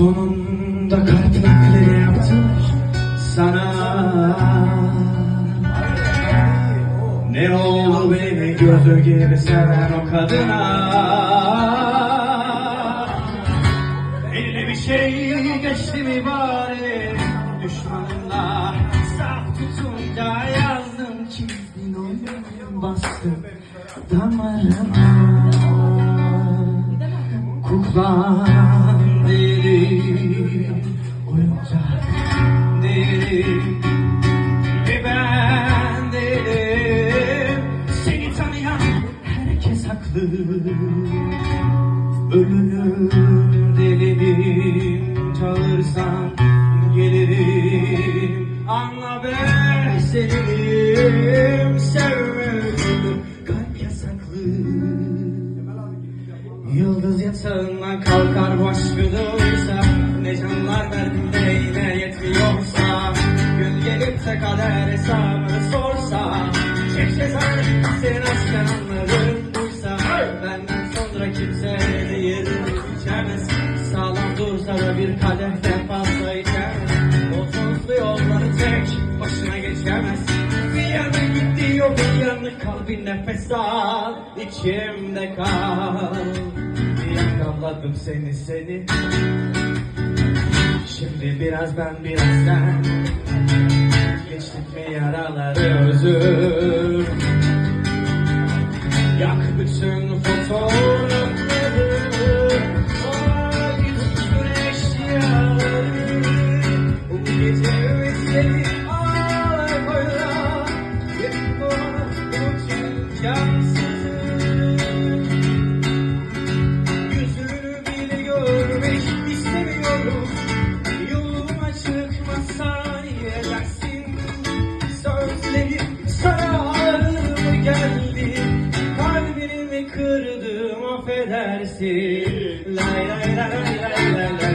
Sonunda kalp nakleri yaptılar sana. Ne oldu beni gözü gibi seven o kadına? Eline bir şey geçti mi bari? Düşmanımla saf tutunca yazdım çizdiğin oyun bastım damarıma. Değilim oyuncak değilim Ve ben değilim Seni herkes haklı. Ölürüm delirim Çağırsan gelirim. Anla ben senim Sevmedim. Kalp yasaklı Yıldız yatağından kalkar bu aşkı duysa Ne canlar derdinde yine yetmiyorsa Gün gelip de kader hesabını sorsa Çekse zaten senin aşktan anlarım buysa Benden sonra kimse de yerini içemez Sağlam dursa da bir kadehten fazla içemez O sonsuz yolları tek başına geçemez yanı git diyor bir yanı kal bir nefes al içimde kal. Yakaladım seni seni. Şimdi biraz ben biraz sen see. La, la, la, la, la, la.